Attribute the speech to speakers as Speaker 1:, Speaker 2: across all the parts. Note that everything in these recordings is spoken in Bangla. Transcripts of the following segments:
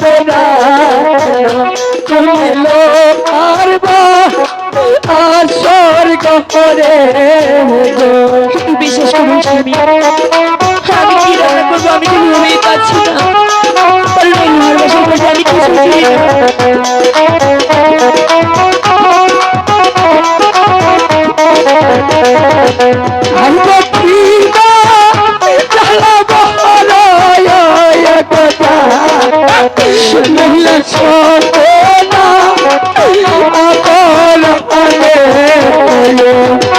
Speaker 1: তোরা
Speaker 2: চলো পারবা? বিশেষ করে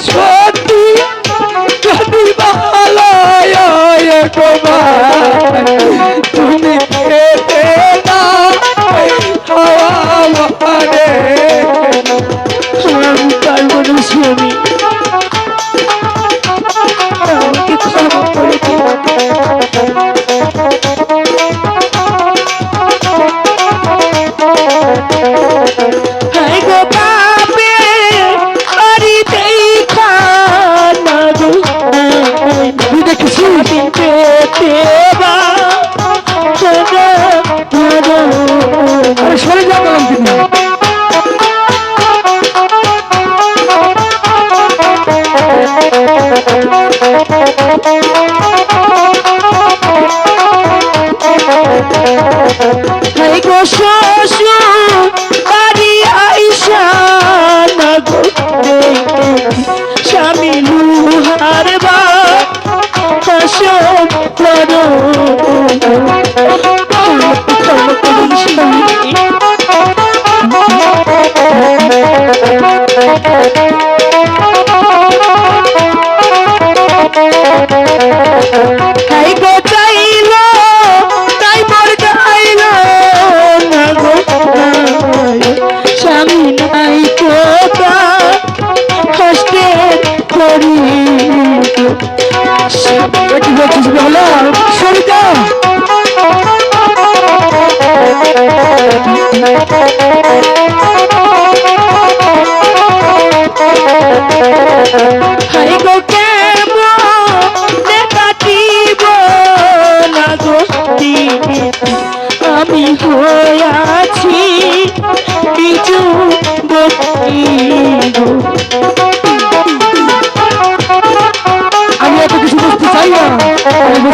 Speaker 2: Let's go!
Speaker 1: আর
Speaker 2: বা করো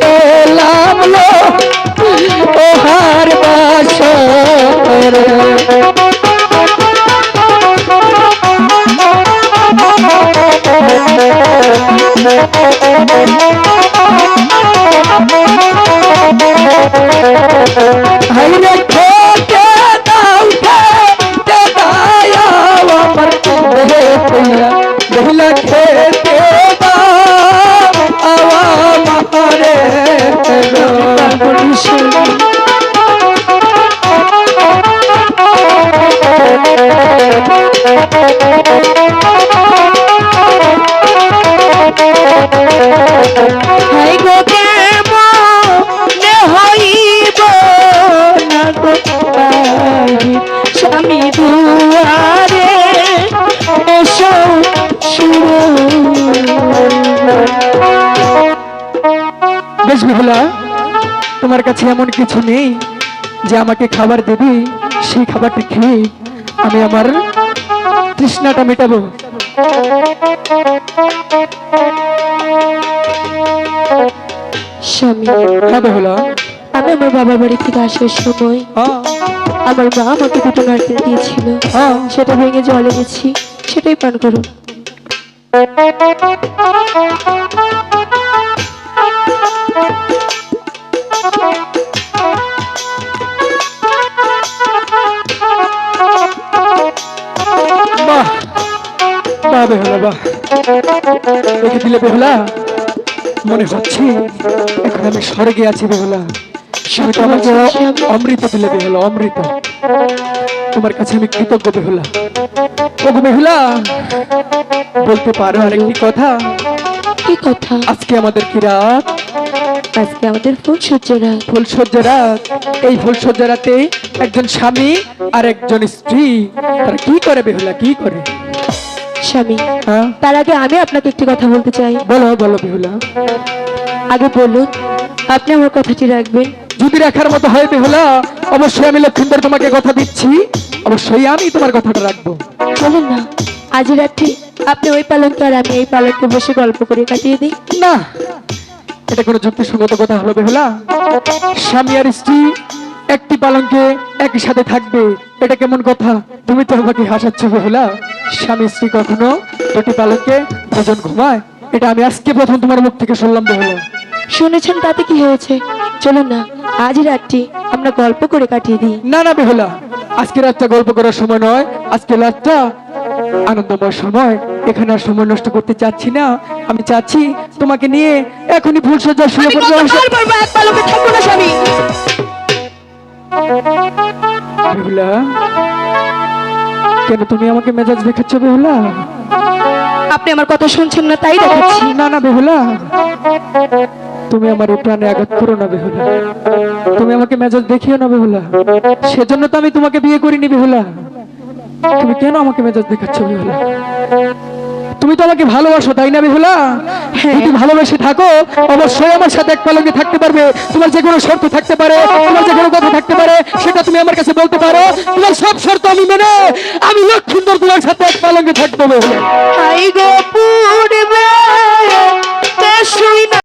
Speaker 1: বেহুলা পেলাম লো ওহার বাসর। বেশ বেহুলা তোমার কাছে এমন কিছু নেই যে আমাকে খাবার দেবে, সেই খাবারটা খেয়ে আমি আমার তৃষ্ণাটা মেটাবো।
Speaker 2: স্বামী
Speaker 1: বেহুলা
Speaker 2: আমি আমার বাবার বাড়ি থেকে আসার সময়
Speaker 1: হ্যাঁ।
Speaker 2: আমার মা আমাকে দুটো নারকেল দিয়েছিল।
Speaker 1: হ্যাঁ।
Speaker 2: সেটা ভেঙে জলে গেছি সেটাই পান করুন।
Speaker 1: বেহুলা বাহ রেখে দিলে বেহুলা। মনে হচ্ছে এখন আমি স্বর্গে আছি বেহুলা। আমাকে অমৃত দিলে বেহুলা অমৃত। তোমার কাছে আমি কৃতজ্ঞ বেহুলা। ওগো বেহুলা বলতে পারো আরেকটি কথা।
Speaker 2: কি কথা?
Speaker 1: আজকে আমাদের কি রাত?
Speaker 2: আজকে আমাদের ফুল সূর্যরা
Speaker 1: ফুলসজ্জা রাত। এই ফুলসজ্জা রাতে একজন স্বামী আর একজন স্ত্রী। তারা কি করে বেহুলা কি করে?
Speaker 2: স্বামী।
Speaker 1: হ্যাঁ?
Speaker 2: তার আগে আমি আপনাকে একটি কথা বলতে চাই।
Speaker 1: বলো বলো বেহুলা।
Speaker 2: আগে বলুন আপনি আমার কথাটি রাখবেন?
Speaker 1: যদি রাখার মতো হয় বেহুলা অবশ্যই আমি লক্ষিন্দর তোমাকে কথা দিচ্ছি। অবশ্যই আমি তোমার কথাটা রাখব।
Speaker 2: চলুন না আজ রাত্রি আপনি ওই পালনকে আর আমি এই পালনকে বসে গল্প করে কাটিয়ে দিই।
Speaker 1: না এটা কোনো যুক্তিসঙ্গত কথা হলো বেহুলা। স্বামী আর স্ত্রী একটি পালঙ্কে একই সাথে থাকবে। এটা কেমন কথা? তুমি তো আমাকে হাসাচ্ছ বেহুলা স্বামী স্ত্রী কখনো দুটি পালঙ্কে দুজন ঘুমায়? এটা আমি আজকে প্রথম তোমার মুখ থেকে শুনলাম বেহুলা
Speaker 2: শুনেছেন তাতে কি হয়েছে? চলুন না আজ রাতটি আমরা গল্প করে কাটিয়ে দিই।
Speaker 1: না না বেহুলা আজকে রাতটা গল্প করার সময় নয় আজকে রাতটা আনন্দময় সময়। এখানে আর সময় নষ্ট করতে চাচ্ছি না। আমি চাচ্ছি তোমাকে নিয়ে এখনই ভুল সজ্জা শুরু করতে
Speaker 2: পারব এক পালকে থাকব না স্বামী।
Speaker 1: বেহুলা কেন তুমি আমাকে মেজাজ দেখাচ্ছ বেহুলা?
Speaker 2: আপনি আমার কথা শুনছেন না তাই দেখাচ্ছি।
Speaker 1: না না বেহুলা। তুমি আমার প্রাণে আঘাত করো না বেহুলা। তুমি আমাকে মেজাজ দেখিও না বেহুলা। সেজন্য তো আমি তোমাকে বিয়ে করিনি বেহুলা। তুমি কেন আমাকে মেজাজ দেখাচ্ছ বেহুলা? তুমি তো আমাকে ভালোবাসো তাই না বেহুলা? তুমি ভালোবেসে থাকো অবশ্যই আমার সাথে এক পালঙ্গে থাকতে পারবে। তোমার যে কোনো শর্ত থাকতে পারে তোমার যে কোনো কথা থাকতে পারে সেটা তুমি আমার কাছে বলতে পারো। তোমার সব শর্ত আমি মেনে আমি লক্ষ্মীন্দর তোমার সাথে এক পালঙ্গে থাকব বেহুলা।